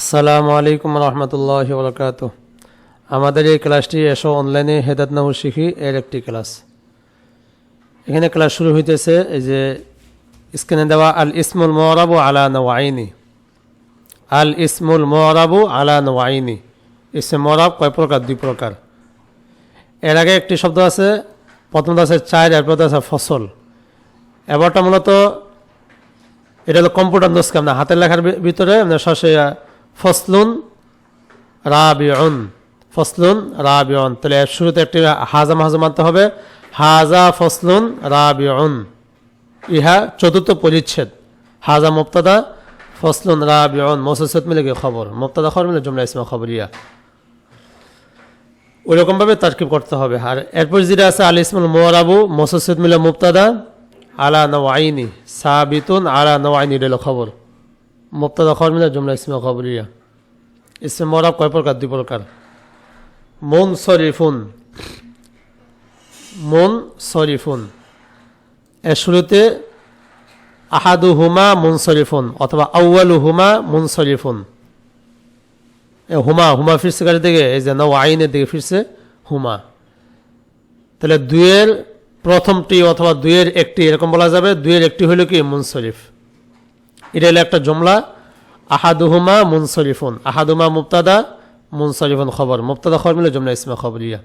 আসসালামু আলাইকুম রহমতুল্লাহ বরকাত আমাদের এই ক্লাসটি এসো অনলাইনে হেদাত নামু শিখি এর একটি ক্লাস। এখানে ক্লাস শুরু হইতেছে এই যে স্ক্রিনে দেওয়া আল ইসমুল মোয়ারাবু আলা নওয়াইনি। আল ইসমুল মোয়ারাবু আলা নওয়াইনি। ইসমে মোয়ারাব কয় প্রকার? দুই প্রকার। এর আগে একটি শব্দ আছে প্রথমটা আছে চার এরপর আছে ফসল। এবারটা মূলত এটা হলো কম্পিউটার নুস্কাম না হাতের লেখার ভিতরে মানে সরাসরি আহ, ফসলুন রাবিউন ফসলুন রাবিউন। তাহলে শুরুতে একটি হাজা মাহাজা মানতে হবে। হাজা ফসলুন রাবিউন। ইহা চতুর্থ পরিচ্ছেদ। হাজা মুক্তাদা ফসলুন রাবিউন। মোসেসত মিলে গিয়ে খবর। মুক্তাদা খবর মিলে জুমলা ইসমা খবরিয়া ওইরকমভাবে তারকিব করতে হবে। আর এরপর যেটা আছে, আল ইসমুল মোয়ারাবু মোসেসত মিলে মুক্তাদা আলা নওয়াইনি, সাবিতুন আলা নওয়াইনি রেল খবর। মুক্তাদা খবর মিলে জুমলা ইসমা খবরিয়া ইসমে মোয়ারাব কয় প্রকার? দুই প্রকার। মন শরীফুন। মন শরীফুন। এর শুরুতে আহাদু হুমা মুনসরিফুন অথবা আউ্বালু হুমা মুনসরিফুন এ হুমা হুমা ফিরছে কার দিকে এই যে নৌ আইনের দিকে ফিরছে, হুমা। তাহলে দুয়ের প্রথমটি অথবা দুয়ের একটি এরকম বলা যাবে দুয়ের একটি হলো কি? মুনসরিফ এটা হলো একটা জমলা আহাদুহুমা মুনসরিফুন আহাদুমা মুক্তাদা মুনসরিফুন খবর মুক্তাদা খবর মিলে জমলা ইসমা খবরিয়া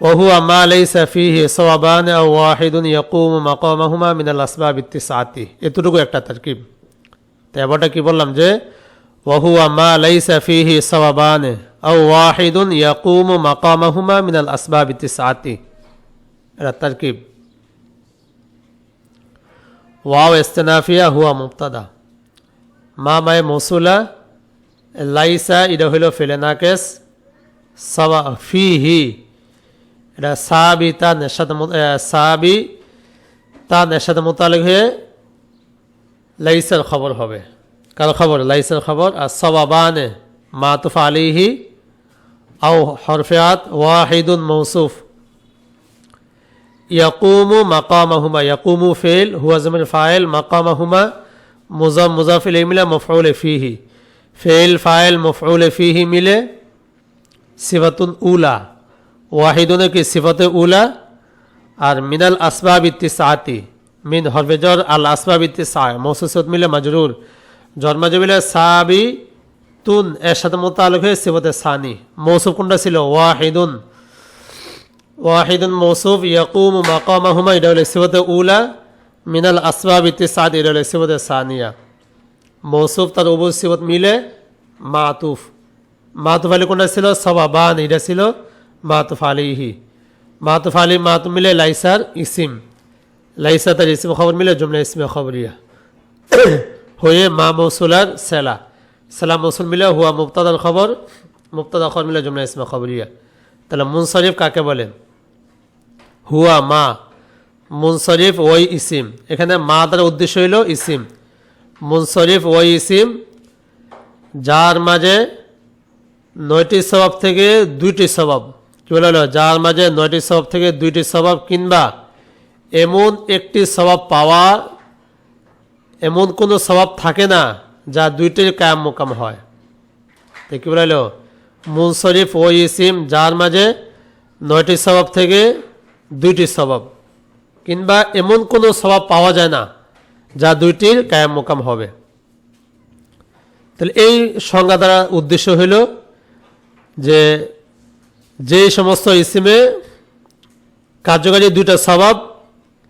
وهو ما ليس فيه صوابان أو واحد يقوم مقامهما من الأسباب التسعة এতটুকু একটা তারকিব তো এবারটা কি বললাম যে وهو ما ليس فيه صوابان أو واحد يقوم مقامهما من الأسباب التسعة এটা তারকিব ওয়াও ইস্তেনাফিয়া হুয়া মুক্তাদা মা মায়ে মৌসুলা লাইসা এটা হইল ফেলেনাকেস সাবা ফিহি এটা সাবি তার সাথে সাবি তার সাথে মোতালেক হয়ে লাইসের খবর হবে কারও খবর লাইসের খবর আর সবাবানে মাতুফ আলিহি আও হরফিয়াত ওয়াহিদুন মৌসুফ ইয়াকুমু মাকামাহুমা, ইয়াকুমু ফেল, হুয়া জমিন ফাইল, মাকামাহুমা মুজাম মুজাফিল মিলে মফউল ফিহি। ফেল, ফাইল, মফউল ফিহি মিলে সিফাতুন উলা, ওয়াহিদুনে কি সিফতে উলা, আর মিনাল আসবাব ইত্তিসাতি মিন হরফেজর আল আসবাব ইত্তিসা মৌসুসত মিলে মাজরুর। জন্মাজ মিলে সাবি তুন এর সাথে মোতালক হয়ে সিফতে সানি। মৌসুফ কোনটা ছিল? ওয়াহিদুন। ইয়াকুম মাকামাহুমা, এটা হলো সিফতে উলা মিনাল আসবাব ইত্তিসাত এটা হলো সিফতে সানিয়া। মৌসুফ তার উবু সিফত মিলে মাতুফ। মাতুফ আলী কোনটা ছিল? সবাবান, এটা ছিল মাতুফ আলিহি। মাতুফ আলী মাতু মিলে লাইসার ইসিম। লাইসা তার ইসিম খবর মিলে জুমলা ইসমে খবরিয়া। হয়ে মা মৌসুলার সেলা। সেলা মৌসুল মিলে হুয়া মুক্তাদার খবর মুক্তাদা খবর মিলে জুমলা ইসমে খবরিয়া। তাহলে মুনসরিফ কাকে বলেন হুয়া মা, মুনসরিফ ওই ইসিম। এখানে মা দ্বারা উদ্দেশ্য হইল ইসিম। মুনসরিফ ওই ইসিম, যার মাঝে নয়টি স্বভাব থেকে দুইটি স্বভাব। কী বলা যার মাঝে নয়টি স্বভাব থেকে দুইটি স্বভাব কিংবা এমন একটি স্বভাব পাওয়া, এমন কোনো স্বভাব থাকে না যা দুইটির কায়াম মোকাম হয়। তো কি বলা মুনসরিফ ও ইসিম, যার মাঝে নয়টি স্বভাব থেকে দুইটি স্বভাব। কিংবা এমন কোনো স্বভাব পাওয়া যায় না, যা দুইটির কায়াম মোকাম হবে। তাহলে এই সংজ্ঞা দ্বারা উদ্দেশ্য হইল যে যে সমস্ত ইসিমে কার্যকারী দুইটা স্বভাব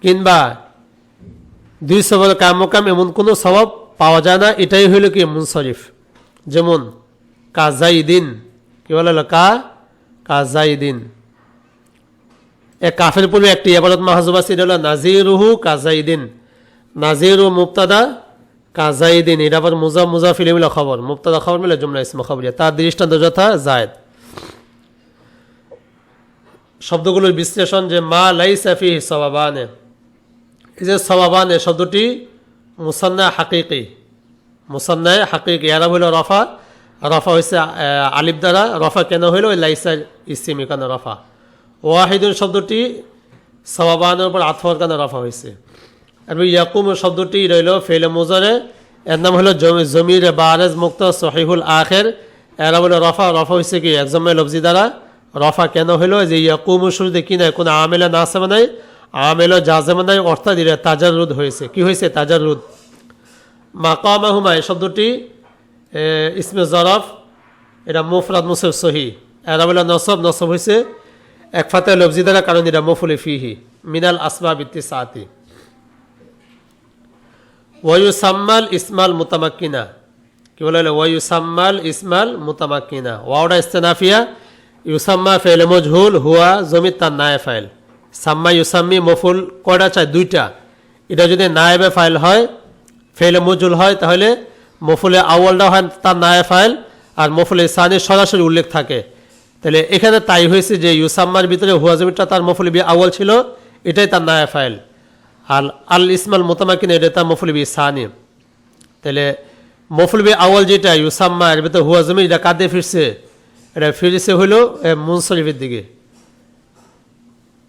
কিংবা দুই স্বভাব কামকাম এমন কোনো স্বভাব পাওয়া যায় না, এটাই হইল কি মুনসরিফ। যেমন, কাজাইদিন, কি বলা হলো? কা কাজাইদিন। কাফের পূর্বে একটি এবারত মাহাজুবা সেটা হলো নাজিরুহু কাজাইদিন। নাজিরু মুক্তাদা কাজাইদিন, এটা আবার মুজা মুজা ফিলিমিলা খবর। মুক্তাদা খবর মিলে জুমলা ইসমা খবরিয়া তার দৃষ্টান্ত যথা জায়দ। শব্দগুলোর বিশ্লেষণ যে মা লাই সাফি সবাবানে এই যে সবাবানে শব্দটি মুসান্না হাকিকি। মুসান্নায় হাকিকি, এরা হইল রফা। রফা হয়েছে আলিফ দ্বারা। রফা কেন হইল? ওই লাইসার ইসিম রফা। ওয়াহিদুল শব্দটি সবাবানের উপর আথর কেন রফা হয়েছে। আর ইয়াকুম শব্দটি রইল ফেলে মোজারে। এর নাম হলো জমি জমির বারেজ মুক্ত সহিহুল আখের। এরা বলে রফা রফা হয়েছে কি? একজমে লফজি দ্বারা। রফা কেন হলো যে ইয়াকুম শুরুতে কি নাই? কোনো আমেলা নাসেমা নাই। আমেলো জাজেমা নাই। অর্থাৎ এটা তাজার রুদ হয়েছে। কি হয়েছে? তাজার রুদ মাকামাহুমা, এই শব্দটি ইসমে জরফ। এটা মুফরাদ মুসেফ সহি। এরা বলে নসব নসব হয়েছে। এক ফাতে লফজি দ্বারা কারণ এটা মফুলে ফিহি, মিনাল আসবা বিত্তি সাতি ওয়ুসাম্মাল ইসমাল মুতামাক্কিনা। কি বলে ওয়ু সাম্মাল ইসমাল মুতামাক্কিনা। ওয়াওডা ইস্তেনাফিয়া, ইউসাম্মা ফেল মজহুল, হুয়া জমির তার নায়ে ফাইল। সাম্মা, ইউসাম্মি মফুল কয়টা চাই? দুইটা। এটা যদি নায়েবে ফাইল হয় ফেলে মজুল হয়, তাহলে মফুলে আউয়ালটা হয় তার নায়ে ফাইল, আর মফুলে সানির সরাসরি উল্লেখ থাকে। তাহলে এখানে তাই হয়েছে যে ইউসাম্মার ভিতরে হুয়া জমিটা তার মফুলে বি আউয়াল ছিল, এটাই তার নায়া ফাইল। আর আল ইসমাল মোতামাকিন এটা তার মফুলবি সানি। তাহলে মফুলবি আওয়াল যেটা, ইউসাম্মা, এর ভিতরে হুয়া জমি এটা কাঁদে ফিরছে। এটা ফিরছে হইল মুনসরিফের দিকে।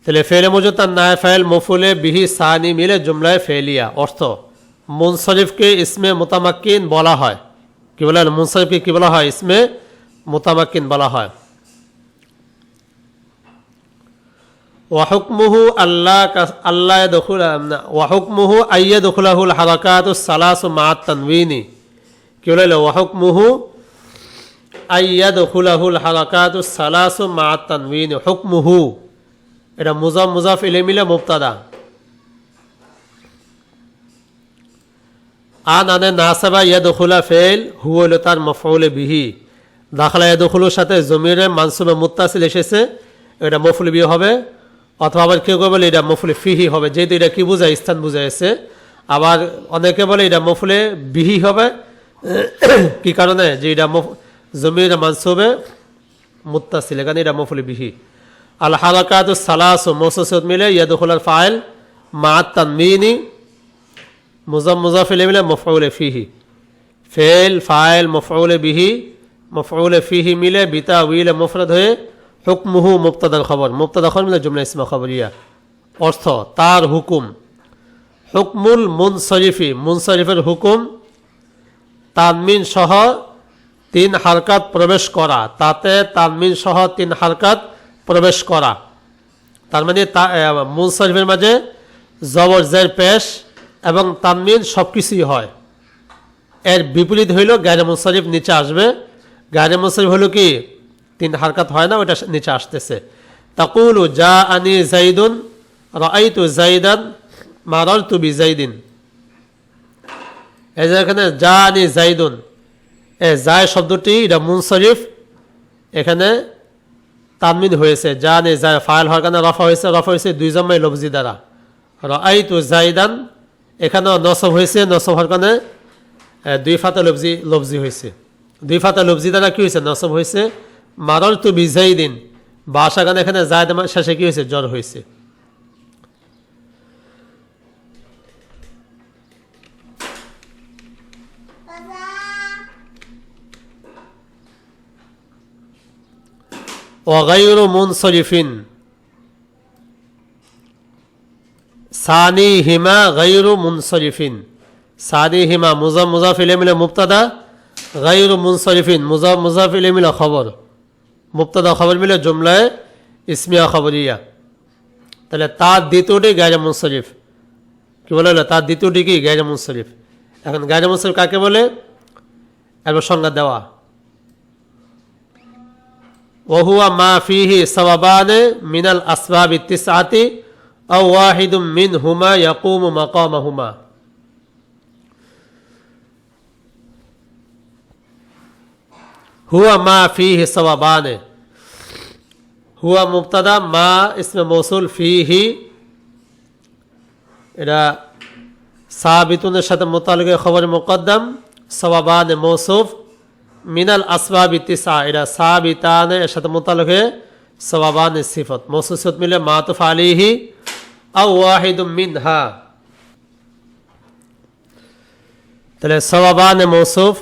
তাহলে ফেলে মজুদ তার নায় ফাইল, মফুলে বিহি সানি মিলে জুমলায় ফেলিয়া, অর্থ মুনসরিফকে ইসমে মোতামাক্কিন বলা হয়। কি বলে মুনসরিফকে কি বলা হয়? ইসমে মোতামাক্কিন বলা হয়। ওয়াহুকমুহু আল্লাহ আল্লাহ ওয়াহুকমুহু আইয়া দখুলাহুল হারাকাত সালাসু মাত তানবিনী কি বলে ওয়াহুকমুহু আইয়া দখুলাহুল হারাকাত সালাসু মাত তানবিনী হুকমুহু এটা মুজাফ মুজাফ ইলেমিলে মুবতাদা আন আনে নাসাবা ইয়া দখুলা ফেল হু হলো তার মফউলে বিহি দাখলা ইয়া দখুলোর সাথে জমিরে মানসুবে মুত্তাসিল এসেছে এটা মফুল বিহি হবে অথবা আবার কেউ কেউ বলে এটা মফুলে ফিহি হবে, যেহেতু এটা কি বোঝায়? স্থান বুঝাইছে আবার অনেকে বলে এটা মফুলে বিহি হবে। কি কারণে? যে এটা জমির মানসুবে মুত্তাসিল, এখানে এটা মফুলে বিহি। আল হালাকাত সালাস ও মৌসুসত মিলে ইয়াদুখুলার ফাইল মা তানমিনী মুজাম, মুজাফিল মিলে মফউলে ফিহি। ফেল ফাইল মফউলে বিহি, মফউলে ফিহি মিলে বিতা উইলে মুফরদ হয়ে হুকমুহু মুক্তাদার খবর। মুক্তাদা খবর মিলে জুমলা ইসমা খবরিয়া। অর্থ, তার হুকুম। হুকমুল মুনসরিফি। মুনসরিফের হুকুম, তানমিন সহ তিন হারকাত প্রবেশ করা। তাতে তানমিন সহ তিন হারকাত প্রবেশ করা। তার মানে তা মুন মুনসরিফের মাঝে জবর, জের, পেশ এবং তানমিন সব কিছুই হয়। এর বিপরীত হইল গায়রে মুনসরিফ নিচে আসবে। গায়রে মুনসরিফ হলো কি? তিন হারকাত হয় না ওটা নিচে আসতেছে। তাকুলু যা আনি জাইদুন রাইতু জাইদান মারার তু বি জাইদিন এই যে এখানে যা আনি জাইদুন এ জায় শব্দটি, এটা মুনসরিফ, এখানে তানমিন হয়েছে। যা নে যায় ফাইল হওয়ার কারণে রফা হয়েছে রফা হয়েছে দুই জমাই লফজি দ্বারা। রাইতু জাইদান এখানেও নসব হয়েছে, নসব হওয়ার কারণে দুই ফাতা লফজি লফজি হয়েছে। দুই ফাতা লফজি দ্বারা কি হয়েছে? নসব হয়েছে মারর তু বিজাইদিন বাসাগান এখানে জায়দ শেষে কী হয়েছে? জ্বর হয়েছে। ওয়াগাইর মুনসরিফিন সানি হিমা গাইরু মুনসরিফিন সানি হিমা মুজা মুজাফিলে মিলে মুক্তাদা গাইরু মুনসরিফিন মুজা মুজাফিলে মিলে খবর। মুবতাদা খবর মিলে জুমলায় ইসমিয়া খবরিয়া। তাহলে তার দ্বিতীয়টি গায়রা শরীফ কী বলে তার দ্বিতীয়টি কি? গায়রা শরীফ এখন গায়রা মুনসরিফ কাকে বলে? এবার সংজ্ঞা দেওয়া। ওহুয়া মা ফিহি সবাবানে মিনাল আসবাবি তিসাতি আও ওয়াহিদুম মিন হুমা ইয়াকুম মাকামা হুমা হুয়া মা ফি হিসাবান হুয়া মুবতাদা মা ইসমে মৌসুল ফি হি এটা সাহাবিতুনের সাথে মোতালকের খবর মোকদ্দম সবাবান মৌসুফ মিনাল আসবাব ইতিসা এটা সাহাবিতান এর সাথে মোতালকে সবাবান সিফত মৌসুসত মিলে মাতুফ আলিহি আউ ওয়াহিদুম মিন হা তাহলে সবাবান মৌসুফ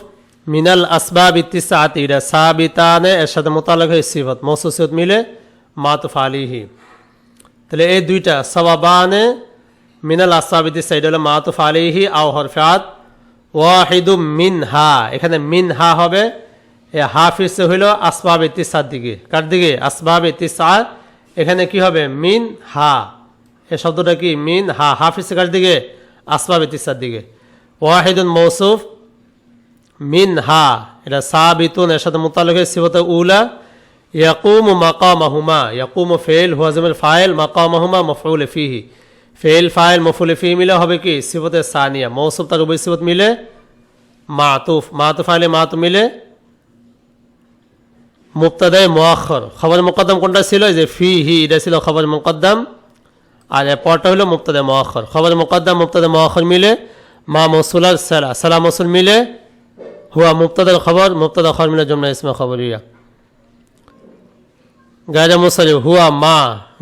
মিনাল আসবাব ইতিসাত এটা সাবিতানে এর সাথে মোতালক হয়ে সিফত মৌসুসত মিলে মাতুফ আলিহি তাহলে এই দুইটা সবাবানে মিনাল আসাবিদি সাইড হলো মাতুফ আলিহি আও হরফাত ওয়াহিদু মিন হা এখানে মিন হা হবে, এ হাফিজ হইল আসবাব ইতিসার দিকে। কার দিকে? আসবাব ইতিসা এখানে কি হবে? মিন হা এ শব্দটা কি? মিন হা হাফিজ কার দিকে? আসবাব ইতিসার দিকে। ওয়াহিদুন মৌসুফ মিন হা এটা সাবিতুন, এর সাথে মোতালেকের সিবত উলা, ইয়াকুম মাকামাহুমা, ইয়াকুম ফেল হুয়াজমের ফাইল, মাকামাহুমা মফউল ফিহি। ফেল ফাইল মফুল ফিহি মিলে হবে কি? সিবতে সানিয়া মৌসুফ তার উভয় সিবত মিলে, মাতুফ মাতুফ ফাইলে মাতু মিলে মুক্তাদায় মোয়াক্ষর খবর মোকদ্দম কোনটা ছিল? যে ফি হি এটা ছিল খবর মুকদ্দম, আর পরটা হলো মুক্তাদে মোয়াক্ষর খবর মুকদ্দম মুক্তাদে মোয়াক্ষর মিলে, মা মসুলার সালা সালা মসুল মিলে হুয়া মুক্তাদার খবর মুক্তাদা খবর মিলে জমনা ইসমা খবরিয়া। গায়রা মুসারিফ হুয়া মা।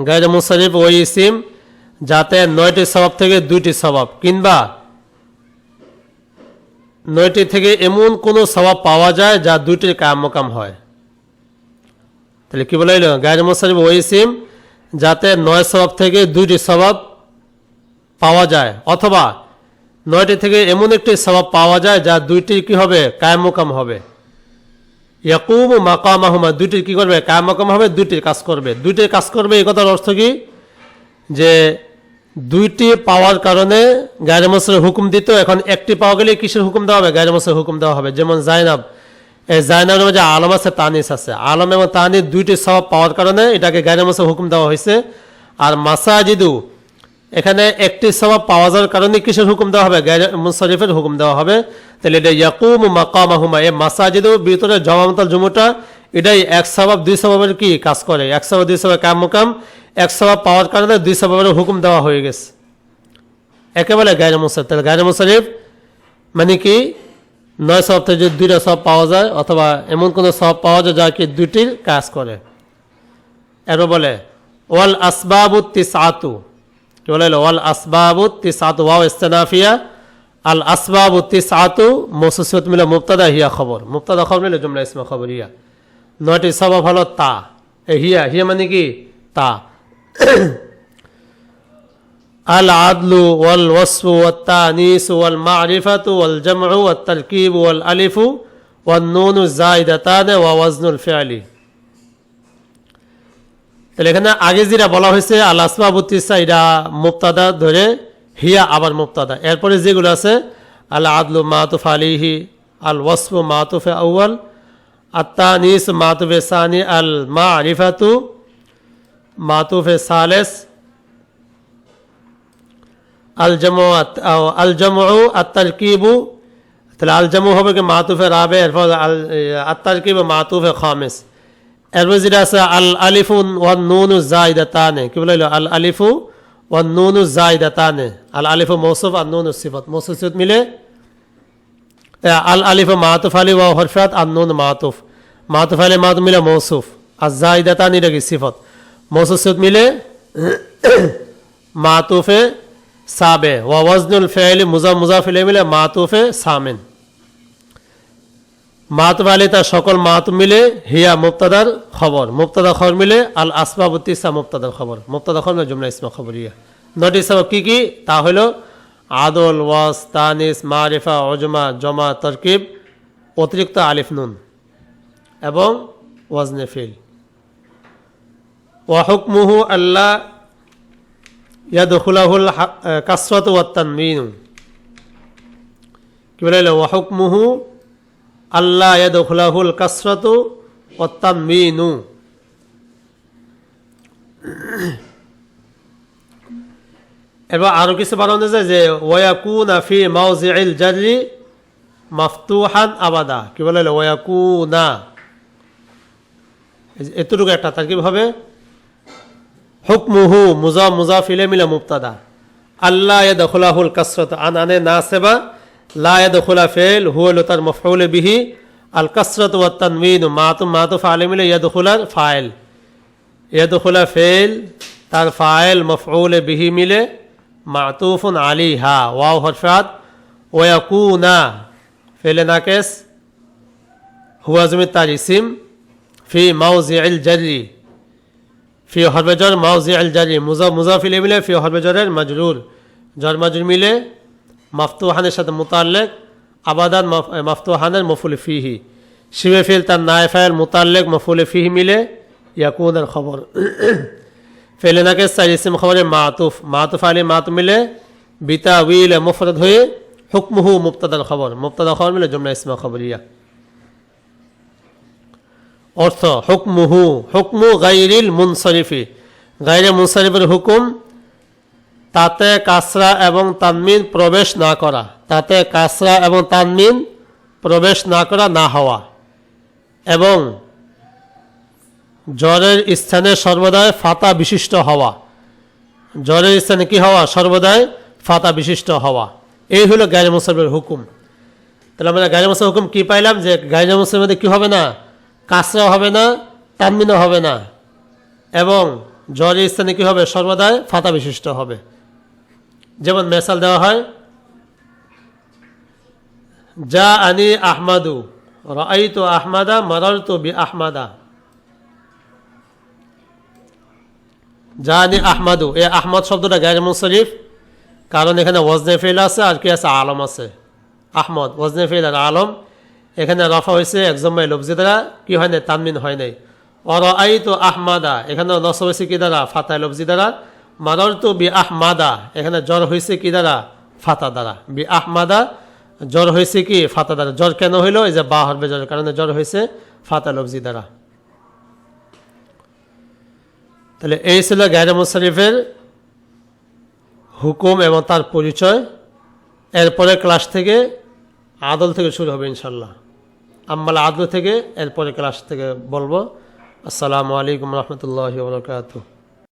গায়রা মুসারিফ ওই ইসিম যাতে নয়টি স্বভাব থেকে দুইটি স্বভাব, কিংবা নয়টি থেকে এমন কোনো স্বভাব পাওয়া যায় যা দুইটির কামকাম হয়। তাহলে কি বলে গায়ের মোসারিফ ওই সিম যাতে নয় স্বভাব থেকে দুইটি স্বভাব পাওয়া যায়, অথবা নয়টি থেকে এমন একটি স্বভাব পাওয়া যায় যা দুইটি কি হবে? কায়মকাম হবে। ইয়াকুম মাকামাহুমা, দুইটির কি করবে? কায়মকাম হবে, দুইটির কাজ করবে। দুইটির কাজ করবে এই কথার অর্থ কি? যে দুইটি পাওয়ার কারণে গায়ের মসরের হুকুম দিত, এখন একটি পাওয়া গেলে কিসের হুকুম দেওয়া হবে? গায়ের মসরের হুকুম দেওয়া হবে। যেমন জাইনাব, এই জাইনাবের মধ্যে আলম আছে, তানিস আছে। আলম এবং তানিস দুইটি সব পাওয়ার কারণে এটাকে গায়ের মসরের হুকুম দেওয়া হয়েছে। আর মাসাজিদু এখানে একটি স্বভাব পাওয়া যাওয়ার কারণে কিসের হুকুম দেওয়া হবে? গায়ের মুশরিফের হুকুম দেওয়া হবে। তাহলে এটা ইয়াকুম মাকামাহুমা, এই মাসাজিদু ভিতরে জমামতাল জমুটা, এটাই এক স্বভাব দুই স্বভাবের কি কাজ করে? এক স্বভাব দুই স্বভাব কাম মোকাম, এক স্বভাব পাওয়ার কারণে দুই স্বভাবের হুকুম দেওয়া হয়ে গেছে। একেবারে গায়ের মুসারিফ তাহলে গায়ের মুসারিফ মানে কি? নয় স্বভাব থেকে যদি দুইটা সব পাওয়া যায়, অথবা এমন কোনো সব পাওয়া যায় যা কি দুইটির কাজ করে। এরপর বলে, ওয়াল আসবাবু তিসাতু। কি বলে ওয়াল আসবাবু তি সাত ওয়াও ইস্তানাফিয়া, আল আসবাবু তি সাতু মসুসিয়ত মিলে মুক্তাদা হিয়া খবর। মুক্তাদা খবর মিলে জুমলা ইসমা খবর হিয়া। নয়টি সবাব হলো তা হিয়া হিয়া মানে কি? তা। আল আদলু ওয়াল ওয়াসু ওয়াত তানিস ওয়াল মারিফাতু ওয়াল জামউ ওয়াত তালকিব ওয়াল আলিফু ওয়ান নুনু জায়দাতানে ওয়া ওয়াজনুল ফিআলি। তাহলে এখানে আগে যেটা বলা হয়েছে, আল আসমাবুত্তিসা এটা মুক্তাদা ধরে হিয়া আবার মুক্তাদা এরপরে যেগুলো আছে, আল আদলু মাতুফ আলিহি আল ওয়াসফু মাতুফে আউ্য়াল আত্মানিস মাতুফে সানি, আল মা আরিফাতু মাতুফে সালেস, আল জমু আল জমু আত্তারকিবু তাহলে আল জমু হবে কি মাতুফে রাবে, এরপর আল আত্তারকিবু মাতুফে খামেস। এরপর যেটা আছে আল আলিফু ওয়ান নুনু জাইদা তানে কি বলে আল আলিফু ওয়ান নুনু জাইদা তানে আল আলিফু মৌসুফ আর নুনু সিফত মৌসুফ সিফত মিলে আল আলিফু মাতুফ আলি ওয়া হরফাত আর নুন মাতুফ মাতুফ আলি মাতুফ মিলে মৌসুফ আর জাইদা তানি এটা কি সিফত মৌসুফ সিফত মিলে মাতুফে সাবে ওয়া ওয়াজনুল ফেল মুজা মুজাফিলে মিলে মাতুফে সামিন মাতুফ আলী, তার সকল মাতুফ মিলে হিয়া মুক্তাদার খবর। মুক্তাদা খবর মিলে আল আসবাবুত্তিসা মুক্তাদার খবর। মুক্তাদা খবর মিলে জুমলা ইসমা খবর, ইয়া। নটি সব কি কি? তা হলো আদল ওয়াস তানিস, মারিফা অজমা জমা, তরকিব, অতিরিক্ত আলিফ নুন এবং ওয়াজনে ফিল ওয়াহুকমুহু আল্লাহ ইয়াদখুলাহুল কাসরাত ওয়াত্তানমিন কি বলে ওয়াহুকমুহু আল্লাহ ইয়াদখুলাহুল কাসরাত ওয়াত্তানমিনু এবার আরও কিছু বানানো যায় যে, ওয়াকুনা ফি মাউজিল জারি মাফতুহান আবাদা। কি বলে ওয়াকুনা। এতটুকু একটা তার কীভাবে হুকমুহু মুজা মুজাফিলে মিলে মুক্তাদা আল্লাহ দখলাহুল কাসরত আন আনে না সেবা লায়দ খোলা ফেল হুয়াল তার মফউল বিহি আল কসরত ও তানমিন মাতু মাতু আলে মিলে ইয়াদ খোলা ফাইল ইয়াদ খোলা ফেল তার ফাইল মফউল বিহি মিলে মাতুফুন আলী হা ওয়াও হরফাত ওয়াকু না ফেলে নাকেস হুয়াজমি তার ইসিম ফি মাউজি আল জারি ফি হরবেজর মাউজি আল জারি মুজা মুজাফিলে মিলে ফি হরবেজরের মজরুর জর মজুর মিলে মাফতুহানের সাথে মোতাল্লেক আবাদান মাফ- মাফতুহানের মফুল ফিহি শিবে ফিল তার নায়ফায়ের মোতাল্লেক মফুল ফিহি মিলে ইয়াকুনের খবর ফেলেনাকে সাইড ইসিম খবরে মাতুফ মাতুফ আলী মাতুফ মিলে বিতা উইল মুফরদ হয়ে হুকমুহু মুক্তাদার খবর মুক্তাদা খবর মিলে জমনা ইসমা খবরিয়া অর্থ হুকমুহু হুকমু গাইরিল মুনসরিফি গাইরে মুনসরিফের হুকুম তাতে কাসরা এবং তানমিন প্রবেশ না করা। তাতে কাসরা এবং তানমিন প্রবেশ না করা না হওয়া। এবং জ্বরের স্থানে সর্বদাই ফাতা বিশিষ্ট হওয়া। জ্বরের স্থানে কি হওয়া? সর্বদাই ফাতা বিশিষ্ট হওয়া। এই হলো গাইরে মুসলিমের হুকুম। তাহলে আমরা গাইরে মুসলিম হুকুম কি পাইলাম? যে গাইরে মুসলিমের কি হবে না? কাসরা হবে না, তানমিনও হবে না। এবং জ্বরের স্থানে কী হবে? সর্বদাই ফাতা বিশিষ্ট হবে। যেমন মেসাল দেওয়া হয় যা আনি আহমাদু রাই তো আহমাদা মারার তো বি আহমাদা। যা আনি আহমাদু এ আহমদ শব্দটা গায়ের মুশরিফ কারণ এখানে ওয়াজনে ফেল আছে আর কি আছে আলম আছে। আহমদ, ওয়াজনে ফেল আর আলম, এখানে রফা হয়েছে একজমাই লফজি দ্বারা, কি হয় নাই, তানমিন হয় নাই। অর আই তো আহমাদা এখানে নসব হয়েছে কি দ্বারা, ফাতায় লফজি দ্বারা মারার তো বি আহমাদা এখানে জ্বর হয়েছে কি দ্বারা? ফাতা দ্বারা। বি আহমাদা জ্বর হয়েছে কি? ফাতা দ্বারা। জ্বর কেন হইল? এই যে বা হরবে জ্বর কারণে জ্বর হয়েছে ফাতা লফজি দ্বারা। তাহলে এই ছিল গায়রে মুশারিফের হুকুম এবং তার পরিচয়। এরপরে ক্লাস থেকে আদল থেকে শুরু হবে ইনশাল্লাহ আম্মাল আদল থেকে এরপরে ক্লাস থেকে বলব। আসসালামু আলাইকুম রহমতুল্লাহ বরকাত